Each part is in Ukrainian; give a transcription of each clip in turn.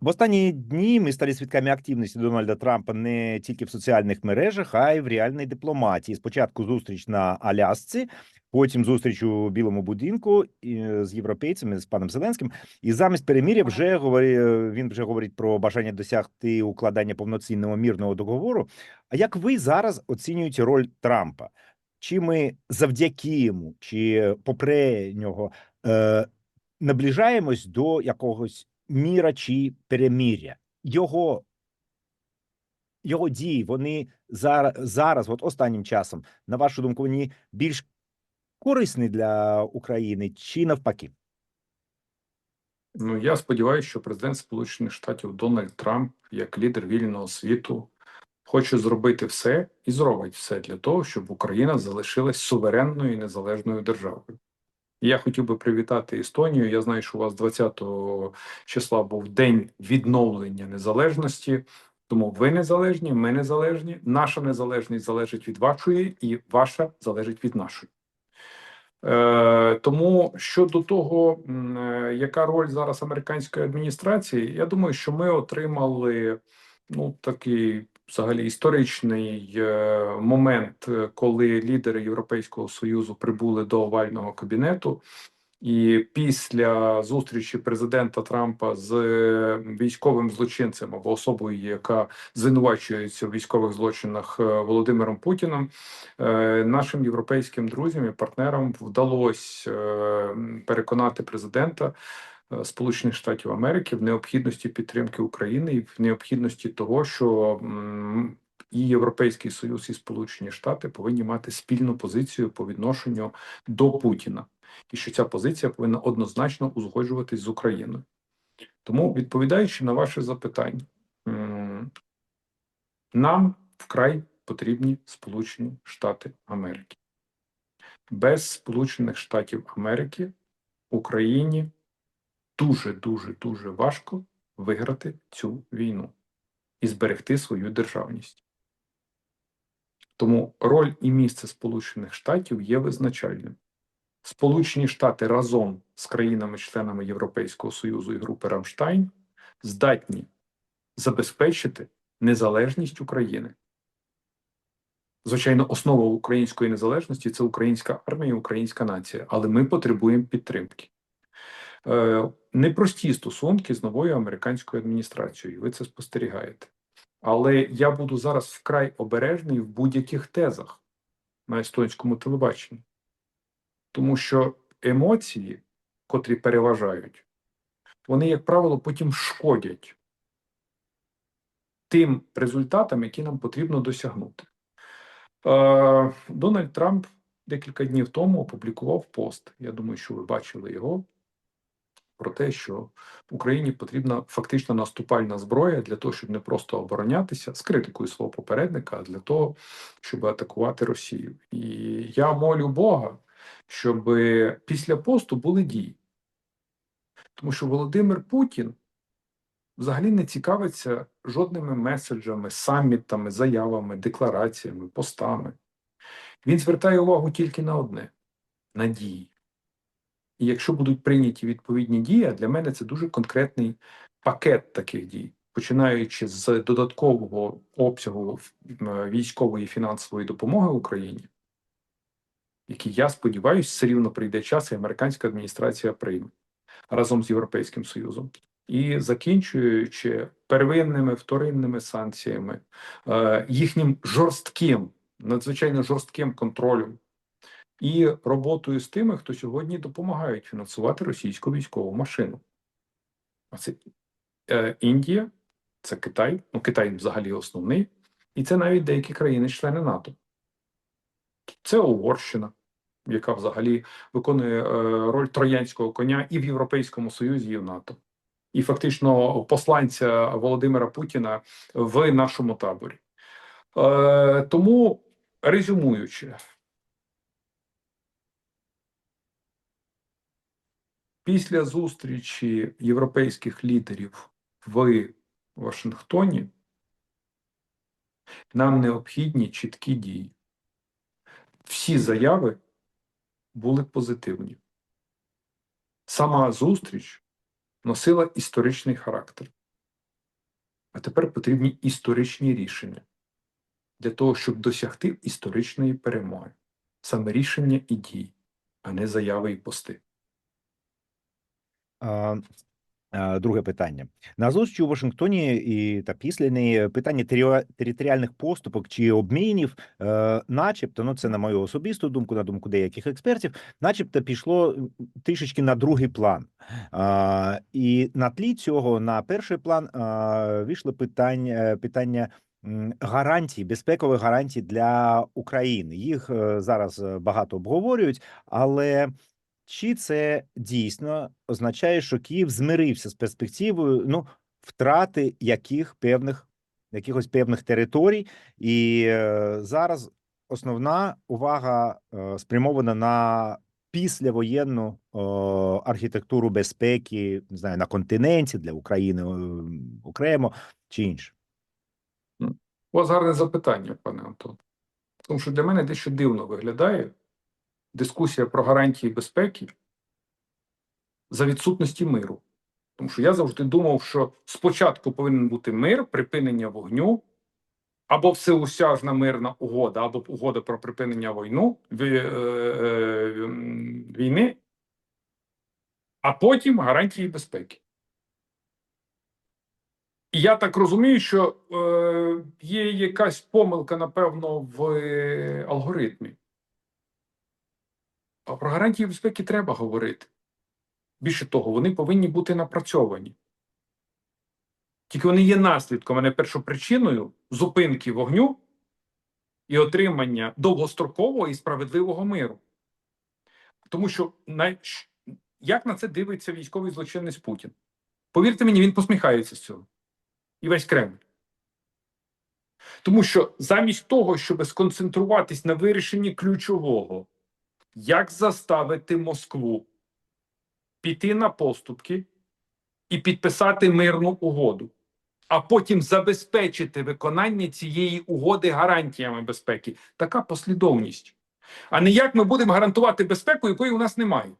В останні дні ми стали свідками активності Дональда Трампа не тільки в соціальних мережах, а й в реальній дипломатії. Спочатку зустріч на Алясці, потім зустріч у Білому будинку з європейцями з паном Зеленським. І замість перемир'я вже говорить, він вже говорить про бажання досягти укладання повноцінного мірного договору. А як ви зараз оцінюєте роль Трампа? Чи ми завдяки йому, чи попри нього е, наближаємось до якогось міра чи перемир'я? Його його дії, вони зараз, зараз, от останнім часом, на вашу думку, вони більш корисні для України чи навпаки? Ну я сподіваюся, що президент Сполучених Штатів Дональд Трамп, як лідер вільного світу, хоче зробити все і зробить все для того, щоб Україна залишилась суверенною і незалежною державою. Я хотів би привітати Естонію. Я знаю, що у вас 20 числа був день відновлення незалежності. Тому ви незалежні, ми незалежні. Наша незалежність залежить від вашої, і ваша залежить від нашої. Е, тому щодо того, е, яка роль зараз американської адміністрації, я думаю, що ми отримали ну такий взагалі історичний е, момент, е, коли лідери Європейського союзу прибули до овального кабінету. І після зустрічі президента Трампа з е, військовим злочинцем або особою, яка звинувачується в військових злочинах Володимиром Путіним, е, нашим європейським друзям і партнерам вдалося переконати президента Сполучених Штатів Америки в необхідності підтримки України і в необхідності того, що і Європейський Союз, і Сполучені Штати повинні мати спільну позицію по відношенню до Путіна і що ця позиція повинна однозначно узгоджуватись з Україною. Тому, відповідаючи на ваше запитання, нам вкрай потрібні Сполучені Штати Америки. Без Сполучених Штатів Америки Україні дуже дуже дуже важко виграти цю війну і зберегти свою державність. Тому роль і місце Сполучених Штатів є визначальним. Сполучені Штати разом з країнами-членами Європейського Союзу і групи Рамштайн здатні забезпечити незалежність України. Звичайно, основа української незалежності це українська армія, і українська нація, але ми потребуємо підтримки. Непрості стосунки з новою американською адміністрацією. Ви це спостерігаєте. Але я буду зараз вкрай обережний в будь-яких тезах на естонському телебаченні. Тому що емоції, котрі переважають, вони, як правило, потім шкодять тим результатам, які нам потрібно досягнути. Е, Дональд Трамп декілька днів тому опублікував пост. Я думаю, що ви бачили його. Про те, що Україні потрібна фактично наступальна зброя для того, щоб не просто оборонятися з критикою свого попередника, а для того, щоб атакувати Росію. І я молю Бога, щоб після посту були дії. Тому що Володимир Путін взагалі не цікавиться жодними меседжами, самітами, заявами, деклараціями, постами. Він звертає увагу тільки на одне на дії. І якщо будуть прийняті відповідні дії, для мене це дуже конкретний пакет таких дій, починаючи з додаткового обсягу військової і фінансової допомоги Україні, який я сподіваюся, все рівно прийде час, і американська адміністрація прийме разом з Європейським Союзом. І закінчуючи первинними вторинними санкціями, е, їхнім жорстким, надзвичайно жорстким контролем і роботою з тими, хто сьогодні допомагають фінансувати російську військову машину. А це е, Індія, це Китай, ну Китай взагалі основний, і це навіть деякі країни-члени НАТО. Це Угорщина, яка взагалі виконує е, роль троянського коня і в Європейському Союзі, і в НАТО, і фактично посланця Володимира Путіна в нашому таборі. Е, тому резюмуючи. Після зустрічі європейських лідерів в Вашингтоні нам необхідні чіткі дії. Всі заяви були позитивні. Сама зустріч носила історичний характер. А тепер потрібні історичні рішення для того, щоб досягти історичної перемоги. Саме рішення і дії, а не заяви і пости. Друге питання. На зустрічі у Вашингтоні і та після неї питання територіальних поступок чи обмінів, е, начебто, ну це на мою особисту думку, на думку деяких експертів, начебто пішло трішечки на другий план. І на тлі цього на перший план вийшло питання, питання гарантій, безпекових гарантій для України. Їх е, зараз е, багато обговорюють, але чи це дійсно означає, що Київ змирився з перспективою ну, втрати яких певних якихось певних територій, і е, зараз основна увага е, спрямована на післявоєнну е, архітектуру безпеки, не знаю, на континенті для України е, окремо чи інше. У вас гарне запитання, пане Антон. Тому що для мене дещо дивно виглядає дискусія про гарантії безпеки за відсутності миру. Тому що я завжди думав, що спочатку повинен бути мир, припинення вогню, або всеусяжна мирна угода, або угода про припинення війну, ві- е, е, війни, а потім гарантії безпеки. І я так розумію, що е, є якась помилка, напевно, в е, алгоритмі. А про гарантії безпеки треба говорити. Більше того, вони повинні бути напрацьовані. Тільки вони є наслідком, а не першопричиною зупинки вогню і отримання довгострокового і справедливого миру. Тому що най... як на це дивиться військовий злочинець Путін? Повірте мені, він посміхається з цього. І весь Кремль. Тому що замість того, щоб сконцентруватись на вирішенні ключового, як заставити Москву піти на поступки і підписати мирну угоду, а потім забезпечити виконання цієї угоди гарантіями безпеки. Така послідовність. А не як ми будемо гарантувати безпеку, якої у нас немає.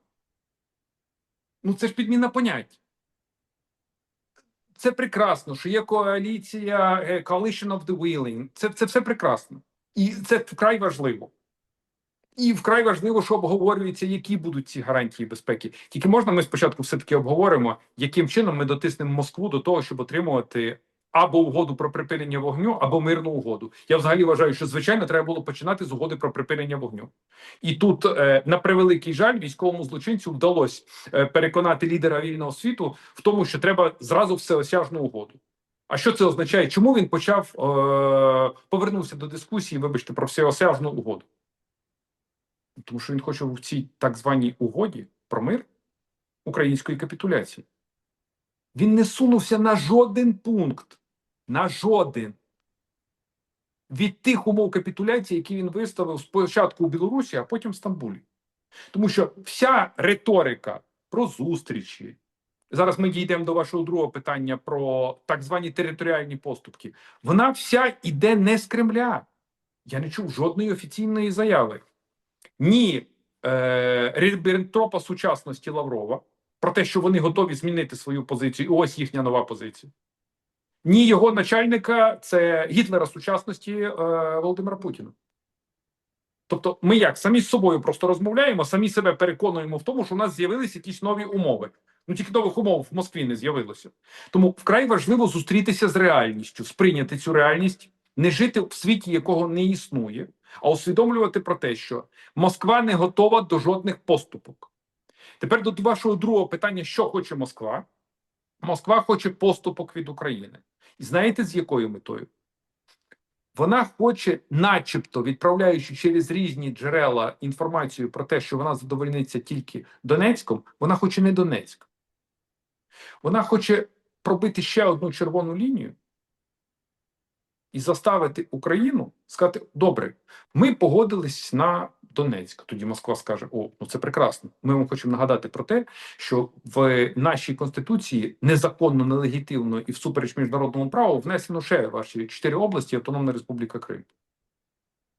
Ну це ж підміна понять. Це прекрасно, що є коаліція е, Coalition of the Willing. Це, це все прекрасно. І це вкрай важливо. І вкрай важливо, що обговорюється, які будуть ці гарантії безпеки. Тільки можна ми спочатку все-таки обговоримо, яким чином ми дотиснемо Москву до того, щоб отримувати або угоду про припинення вогню, або мирну угоду. Я взагалі вважаю, що звичайно треба було починати з угоди про припинення вогню. І тут, е, на превеликий жаль, військовому злочинцю вдалося е, переконати лідера вільного світу в тому, що треба зразу всеосяжну угоду. А що це означає? Чому він почав е, повернувся до дискусії, вибачте, про всеосяжну угоду? Тому що він хоче в цій так званій угоді про мир української капітуляції. Він не сунувся на жоден пункт, на жоден від тих умов капітуляції, які він виставив спочатку у Білорусі, а потім в Стамбулі. Тому що вся риторика про зустрічі. Зараз ми дійдемо до вашого другого питання про так звані територіальні поступки. Вона вся іде не з Кремля. Я не чув жодної офіційної заяви. Ні е, Ріббентропа сучасності Лаврова про те, що вони готові змінити свою позицію, і ось їхня нова позиція. Ні його начальника, це Гітлера сучасності е, Володимира Путіна. Тобто, ми як самі з собою просто розмовляємо, самі себе переконуємо в тому, що у нас з'явилися якісь нові умови. Ну тільки нових умов в Москві не з'явилося. Тому вкрай важливо зустрітися з реальністю, сприйняти цю реальність, не жити в світі, якого не існує, а усвідомлювати про те, що Москва не готова до жодних поступок. Тепер до вашого другого питання: що хоче Москва? Москва хоче поступок від України. І знаєте, з якою метою? Вона хоче, начебто, відправляючи через різні джерела інформацію про те, що вона задовольниться тільки Донецьком, вона хоче не Донецьк. Вона хоче пробити ще одну червону лінію і заставити Україну сказати: добре, ми погодились на Донецьк. Тоді Москва скаже: О, ну це прекрасно. Ми вам хочемо нагадати про те, що в нашій конституції незаконно, нелегітимно і всупереч міжнародному праву внесено ще ваші чотири області Автономна Республіка Крим.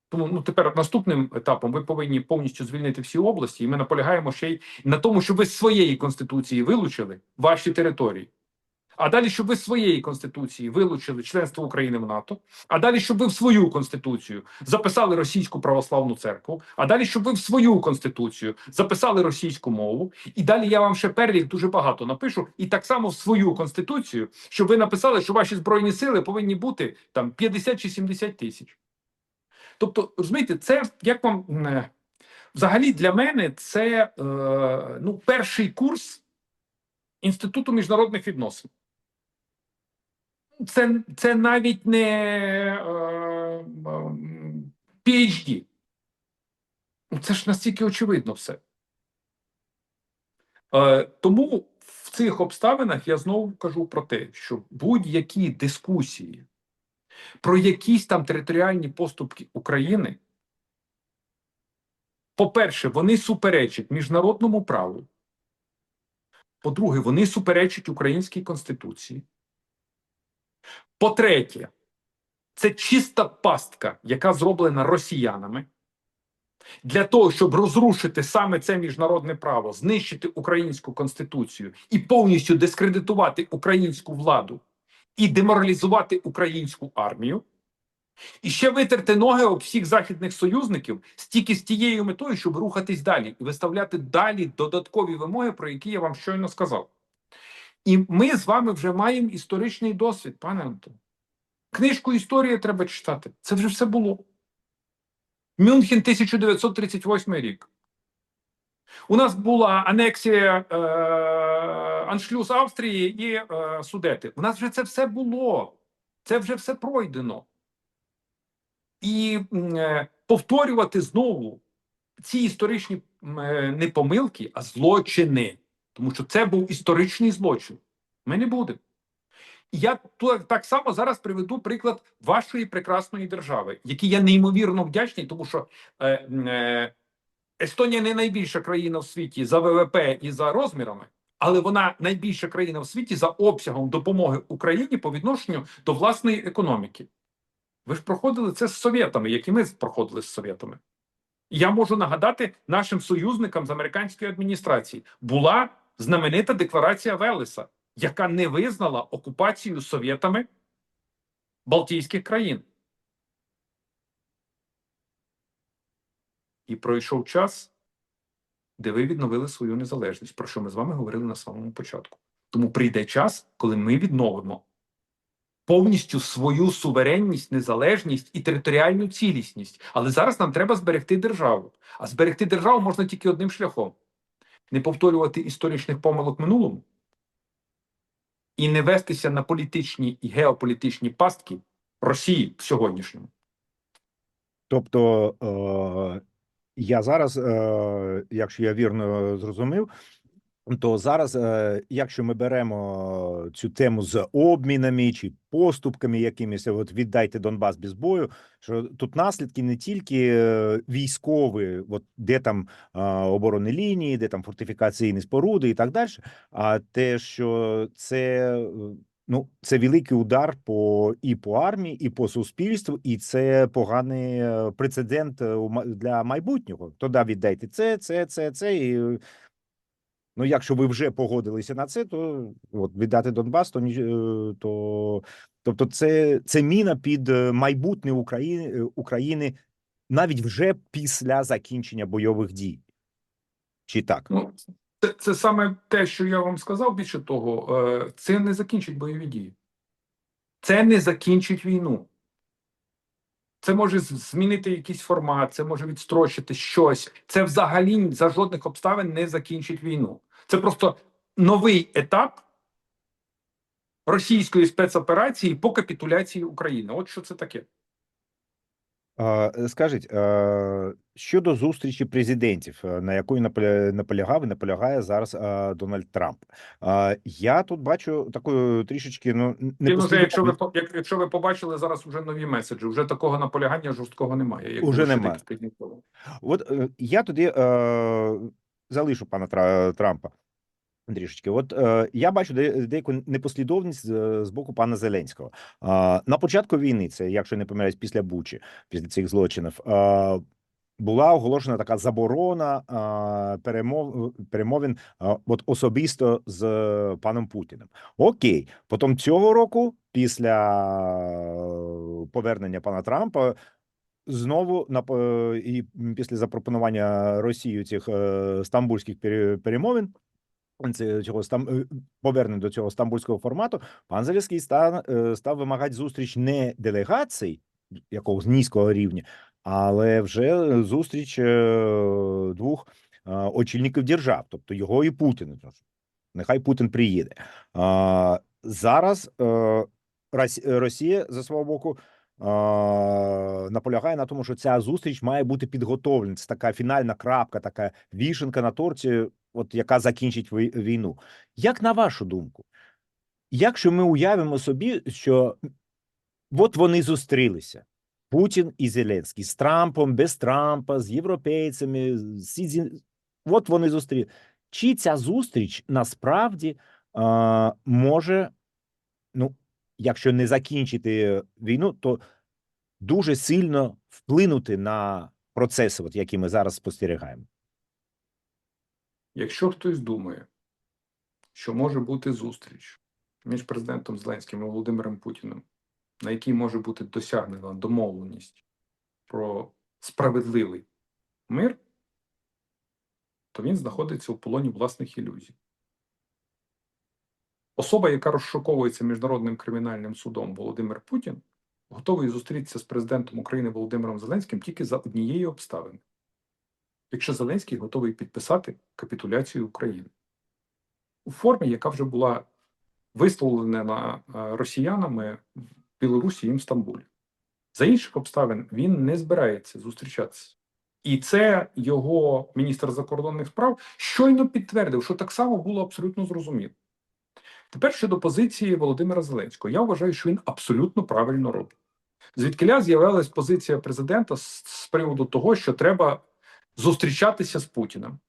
Тому ну тепер наступним етапом ви повинні повністю звільнити всі області, і ми наполягаємо ще й на тому, щоб ви з своєї конституції вилучили ваші території. А далі, щоб ви своєї конституції вилучили членство України в НАТО, а далі, щоб ви в свою конституцію записали російську православну церкву, а далі, щоб ви в свою конституцію записали російську мову, і далі я вам ще перелік дуже багато напишу, і так само в свою конституцію, щоб ви написали, що ваші збройні сили повинні бути там 50 чи 70 тисяч. Тобто, розумієте, це як вам е, взагалі для мене це е, ну, перший курс Інституту міжнародних відносин. Це, це навіть не е, PhD. Ну, Це ж настільки очевидно все. Е, тому в цих обставинах я знову кажу про те, що будь-які дискусії про якісь там територіальні поступки України, по-перше, вони суперечать міжнародному праву. По-друге, вони суперечать українській конституції. По-третє, це чиста пастка, яка зроблена росіянами для того, щоб розрушити саме це міжнародне право, знищити українську конституцію і повністю дискредитувати українську владу і деморалізувати українську армію. І ще витерти ноги об всіх західних союзників стільки з тією метою, щоб рухатись далі і виставляти далі додаткові вимоги, про які я вам щойно сказав. І ми з вами вже маємо історичний досвід, пане Антон. Книжку історії треба читати. Це вже все було. Мюнхен 1938 рік. У нас була анексія е, аншлюз Австрії і е, Судети. У нас вже це все було. Це вже все пройдено. І е, повторювати знову ці історичні е, не помилки, а злочини. Тому що це був історичний злочин. Ми не будемо. І я так само зараз приведу приклад вашої прекрасної держави, якій я неймовірно вдячний, тому що е, е, Естонія не найбільша країна в світі за ВВП і за розмірами, але вона найбільша країна в світі за обсягом допомоги Україні по відношенню до власної економіки. Ви ж проходили це з совєтами, як і ми проходили з совєтами. Я можу нагадати нашим союзникам з американської адміністрації була знаменита декларація Велеса, яка не визнала окупацію совєтами Балтійських країн. І пройшов час, де ви відновили свою незалежність, про що ми з вами говорили на самому початку. Тому прийде час, коли ми відновимо повністю свою суверенність, незалежність і територіальну цілісність. Але зараз нам треба зберегти державу. А зберегти державу можна тільки одним шляхом: не повторювати історичних помилок минулому і не вестися на політичні і геополітичні пастки Росії в сьогоднішньому. Тобто, е, я зараз, е, якщо я вірно зрозумів, то зараз, е, якщо ми беремо цю тему з обмінами чи поступками якимись, от віддайте Донбас без бою, що тут наслідки не тільки е, військові, от де там е, оборонні лінії, де там фортифікаційні споруди і так далі, а те, що це. Ну, це великий удар по і по армії, і по суспільству, і це поганий прецедент для майбутнього. То да, віддайте це, це, це, це. І, ну, якщо ви вже погодилися на це, то от віддати Донбас, то е, то тобто, це, це міна під е, майбутнє України, е, України навіть вже після закінчення бойових дій. Чи так? Ну, це, це саме те, що я вам сказав. Більше того, це не закінчить бойові дії. Це не закінчить війну. Це може змінити якийсь формат, це може відстрочити щось. Це взагалі за жодних обставин не закінчить війну. Це просто новий етап російської спецоперації по капітуляції України. От що це таке. Е, Скажіть, щодо зустрічі президентів, е, на якої наполя- наполягав і наполягає зараз Дональд Трамп. Я тут бачу таку трішечки ну Він уже, якщо ви як, якщо ви побачили зараз уже нові меседжі, вже такого наполягання жорсткого немає. Як Уже немає. От е, я тоді е, залишу пана Тра- Трампа. Трішечки, от е, я бачу де, деяку непослідовність з, боку пана Зеленського. А, на початку війни, це якщо не помиляюсь, після Бучі, після цих злочинів. А, була оголошена така заборона а, перемов, перемовин а, от особисто з е, паном Путіним. Окей, потім цього року, після е, повернення пана Трампа, знову на по- і після запропонування Росією цих е, стамбульських пере- перемовин. Це цього стам е, повернення до цього стамбульського формату. Пан Зеленський став, е, став вимагати зустріч не делегацій якогось низького рівня, але вже зустріч е, двох е, очільників держав, тобто його і Путіна. Нехай Путін приїде. Зараз е, Росія за свого боку е, наполягає на тому, що ця зустріч має бути підготовлена. Це така фінальна крапка, така вішенка на торті, от яка закінчить війну. Як на вашу думку, якщо ми уявимо собі, що от вони зустрілися. Путін і Зеленський з Трампом, без Трампа, з європейцями, з От вони зустріли. Чи ця зустріч насправді а, може, ну, якщо не закінчити війну, то дуже сильно вплинути на процеси, от, які ми зараз спостерігаємо? Якщо хтось думає, що може бути зустріч між президентом Зеленським і Володимиром Путіним, на якій може бути досягнена домовленість про справедливий мир, то він знаходиться у полоні власних ілюзій. Особа, яка розшуковується міжнародним кримінальним судом Володимир Путін, готовий зустрітися з президентом України Володимиром Зеленським тільки за однієї обставини якщо Зеленський готовий підписати капітуляцію України у формі, яка вже була висловлена е, росіянами в Білорусі і в Стамбулі. За інших обставин він не збирається зустрічатися. І це його міністр закордонних справ щойно підтвердив, що так само було абсолютно зрозуміло. Тепер щодо позиції Володимира Зеленського, я вважаю, що він абсолютно правильно робить. Звідкиля з'явилась позиція президента з, з приводу того, що треба зустрічатися з Путіним.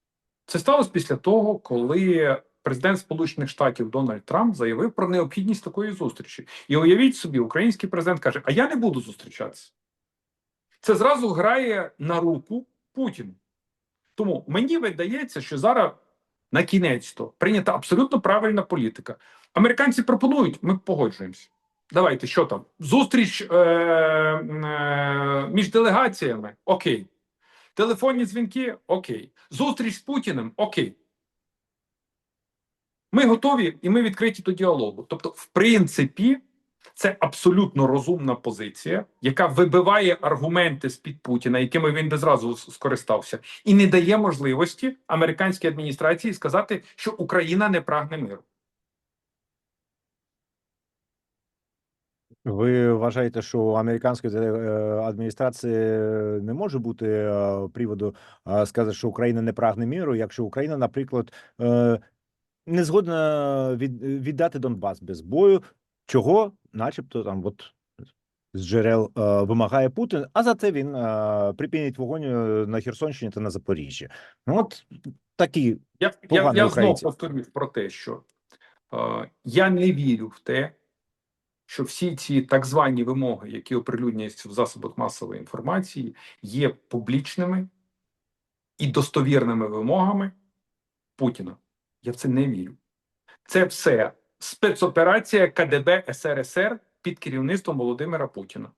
Це сталося після того, коли президент Сполучених Штатів Дональд Трамп заявив про необхідність такої зустрічі. І уявіть собі, український президент каже: А я не буду зустрічатися. Це зразу грає на руку Путіну. Тому мені видається, що зараз на кінець то прийнята абсолютно правильна політика. Американці пропонують, ми погоджуємося. Давайте, що там? Зустріч е- е- між делегаціями. Окей. Телефонні дзвінки окей. Зустріч з Путіним окей. Ми готові і ми відкриті до діалогу. Тобто, в принципі, це абсолютно розумна позиція, яка вибиває аргументи з під Путіна, якими він би зразу скористався, і не дає можливості американській адміністрації сказати, що Україна не прагне миру. Ви вважаєте, що у американської е, адміністрації не може бути е, приводу е, сказати, що Україна не прагне міру, якщо Україна, наприклад, не згодна від, віддати Донбас без бою, чого, начебто, там от з джерел е, вимагає Путін, а зате він е, припинить вогонь е, на Херсонщині та на Запоріжжі. Ну, от такі Я, я, я знову повторюю про те, що е, я не вірю в те, що всі ці так звані вимоги, які оприлюднюються в засобах масової інформації, є публічними і достовірними вимогами Путіна. Я в це не вірю. Це все спецоперація КДБ СРСР під керівництвом Володимира Путіна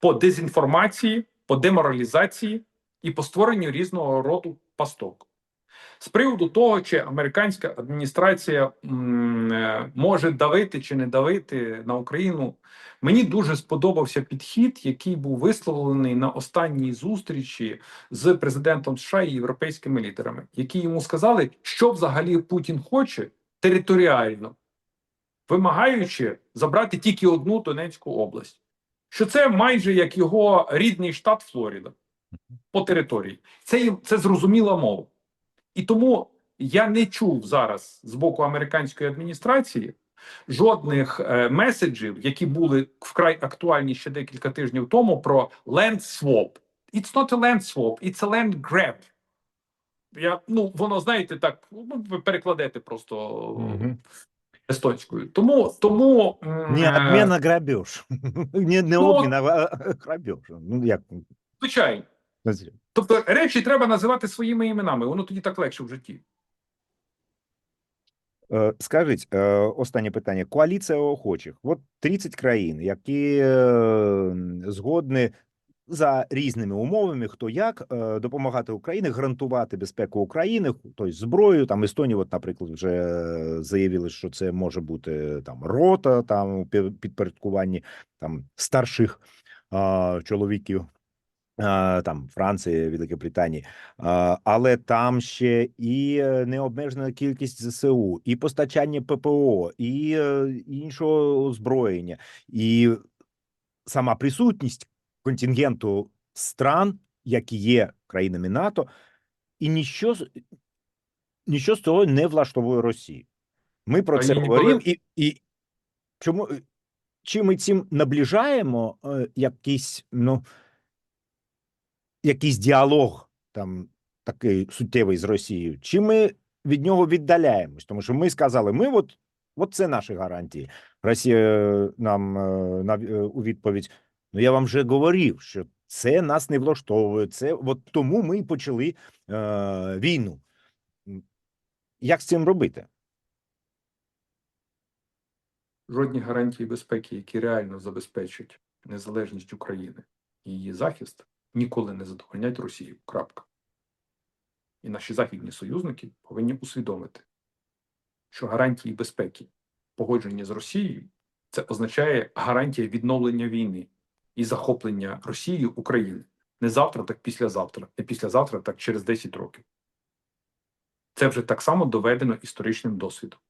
по дезінформації, по деморалізації і по створенню різного роду пасток. З приводу того, чи американська адміністрація е, може давити чи не давити на Україну, мені дуже сподобався підхід, який був висловлений на останній зустрічі з президентом США і європейськими лідерами, які йому сказали, що взагалі Путін хоче територіально, вимагаючи забрати тільки одну Донецьку область, що це майже як його рідний штат Флорида по території. Це, це зрозуміла мова. І тому я не чув зараз з боку американської адміністрації жодних е, меседжів, які були вкрай актуальні ще декілька тижнів тому, про land swap. It's not a land swap, it's a land grab. Я, ну, воно, знаєте, так, ну, ви перекладете просто Мгм. Естонською. Тому, тому не е, обмін, а грабеж. Не, не ну, обмін, а грабеж. Ну, як? Звичайно. Тобто речі треба називати своїми іменами, воно тоді так легше в житті. Е, Скажіть, е, останнє питання. Коаліція охочих. От 30 країн, які згодні за різними умовами, хто як е, допомагати Україні, гарантувати безпеку України, тобто зброю. Там Естонія, от, наприклад, вже е, заявили, що це може бути там рота, там у пі- підпорядкуванні там старших е, чоловіків. Там Франції, Великобританії, А, але там ще і е, необмежена кількість ЗСУ, і постачання ППО, і іншого озброєння, і сама присутність контингенту стран, які є країнами НАТО, і ніщо, з- ніщо з цього не влаштовує Росію. Ми про А це говоримо, і, і чому чи ми цим наближаємо е, якийсь, ну, якийсь діалог там такий суттєвий з Росією, чи ми від нього віддаляємось? Тому що ми сказали, ми от, от це наші гарантії. Росія е, нам е, на, е, у відповідь: ну я вам вже говорив, що це нас не влаштовує. Це от тому ми і почали е, війну. Як з цим робити? Жодні гарантії безпеки, які реально забезпечать незалежність України і її захист, ніколи не задовольнять Росію. Крапка. І наші західні союзники повинні усвідомити, що гарантії безпеки, погоджені з Росією, це означає гарантія відновлення війни і захоплення Росією України. Не завтра, так післязавтра, не післязавтра, так через 10 років. Це вже так само доведено історичним досвідом.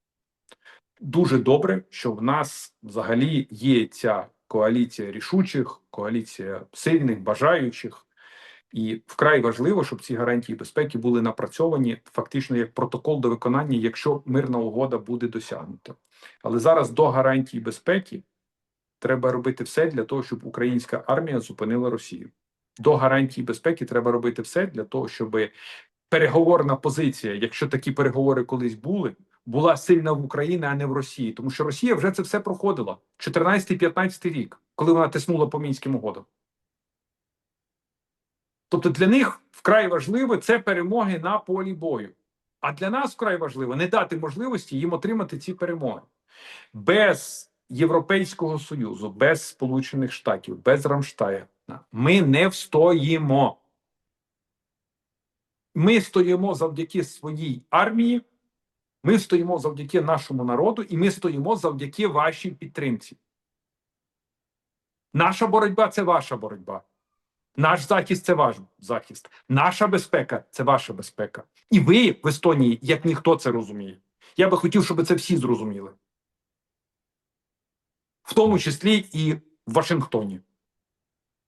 Дуже добре, що в нас взагалі є ця коаліція рішучих, коаліція сильних, бажаючих, і вкрай важливо, щоб ці гарантії безпеки були напрацьовані фактично як протокол до виконання, якщо мирна угода буде досягнута. Але зараз до гарантій безпеки треба робити все для того, щоб українська армія зупинила Росію. До гарантій безпеки треба робити все для того, щоб переговорна позиція, якщо такі переговори колись були, була сильна в Україні, а не в Росії. Тому що Росія вже це все проходила 14-15 рік, коли вона тиснула по мінським угодам. Тобто для них вкрай важливо це перемоги на полі бою. А для нас вкрай важливо не дати можливості їм отримати ці перемоги. Без Європейського Союзу, без Сполучених Штатів, без Рамштая ми не встоїмо. Ми стоїмо завдяки своїй армії, ми стоїмо завдяки нашому народу, і ми стоїмо завдяки вашій підтримці. Наша боротьба це ваша боротьба. Наш захист це ваш захист. Наша безпека це ваша безпека. І ви в Естонії, як ніхто це розуміє. Я би хотів, щоб це всі зрозуміли. В тому числі і в Вашингтоні.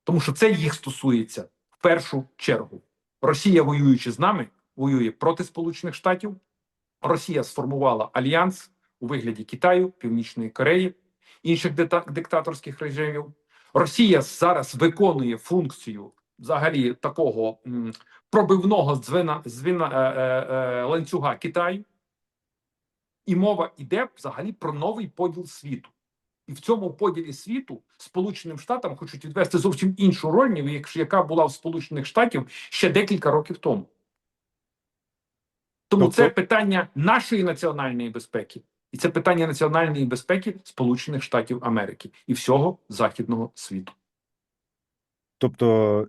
Тому що це їх стосується в першу чергу. Росія, воюючи з нами, воює проти Сполучених Штатів. Росія сформувала альянс у вигляді Китаю, Північної Кореї, інших диктаторських режимів. Росія зараз виконує функцію взагалі такого м, пробивного дзвіна, дзвіна е, е, е, ланцюга Китаю. І мова йде взагалі про новий поділ світу. В цьому поділі світу Сполученим Штатам хочуть відвести зовсім іншу роль, ніж яка була в Сполучених Штатів ще декілька років тому. Тому Тобто- це питання нашої національної безпеки, і це питання національної безпеки Сполучених Штатів Америки і всього західного світу. Тобто,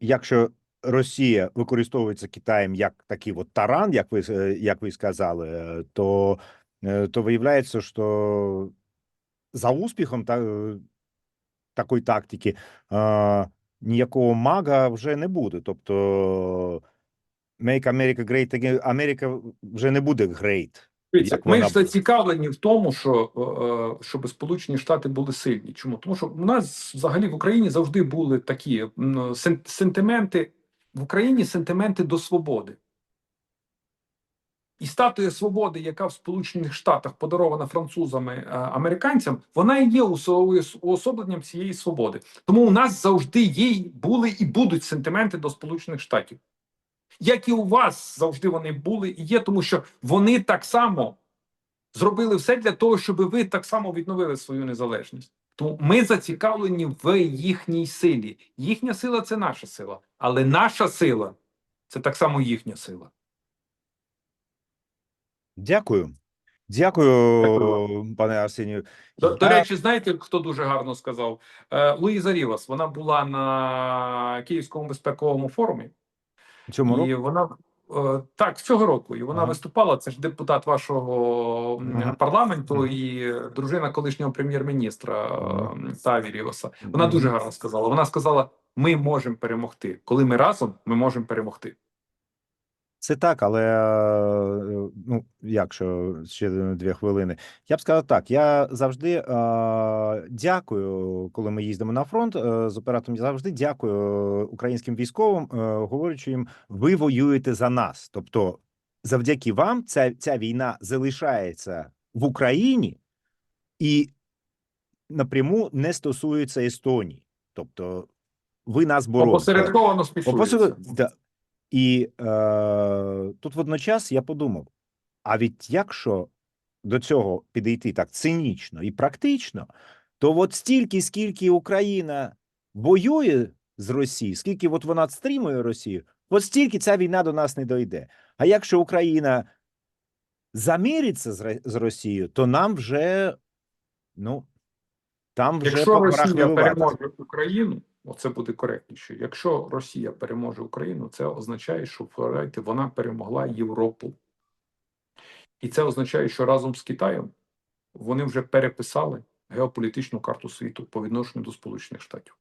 якщо Росія використовується Китаєм як такий от таран, як ви е, як ви сказали, е, то, е, то виявляється, що за успіхом та, е, такої тактики е, ніякого мага вже не буде. Тобто Make America Great Again, Америка вже не буде great. Як ми ж зацікавлені в тому, що е, е, щоб Сполучені Штати були сильні. Чому? Тому що у нас взагалі в Україні завжди були такі сентименти в Україні сентименти до свободи. І статуя свободи, яка в Сполучених Штатах подарована французами е, американцям, вона і є уособленням цієї свободи. Тому у нас завжди є, були і будуть сентименти до Сполучених Штатів. Як і у вас завжди вони були і є, тому що вони так само зробили все для того, щоб ви так само відновили свою незалежність. То ми зацікавлені в їхній силі. Їхня сила це наша сила, але наша сила це так само їхня сила. Дякую. Дякую, Дякую пане Арсенію. До, до речі, знаєте, хто дуже гарно сказав? Е, Луїза Рівас. Вона була на Київському безпековому форумі, цьому році і вона е, так цього року. І вона Ага. виступала. Це ж депутат вашого Ага. парламенту Мгм. і дружина колишнього прем'єр-міністра Мгм. е, Таві Вона Мгм. дуже гарно сказала. Вона сказала: ми можемо перемогти. Коли ми разом, ми можемо перемогти. Це так, але е, ну як що ще дві хвилини. Я б сказав так: я завжди е, дякую, коли ми їздимо на фронт е, з оператором. Я завжди дякую українським військовим, е, говорячи їм, ви воюєте за нас. Тобто, завдяки вам, ця, ця війна залишається в Україні і напряму не стосується Естонії. Тобто, ви нас бороните. Опосередковано спішується. І е, тут водночас я подумав: а від якщо до цього підійти так цинічно і практично, то от стільки, скільки Україна воює з Росією, скільки от вона стримує Росію, от стільки ця війна до нас не дойде. А якщо Україна заміриться з, з Росією, то нам вже ну там вже Якщо Росія переможе Україну, оце буде коректніше. Якщо Росія переможе Україну, це означає, що вона перемогла Європу. І це означає, що разом з Китаєм вони вже переписали геополітичну карту світу по відношенню до Сполучених Штатів.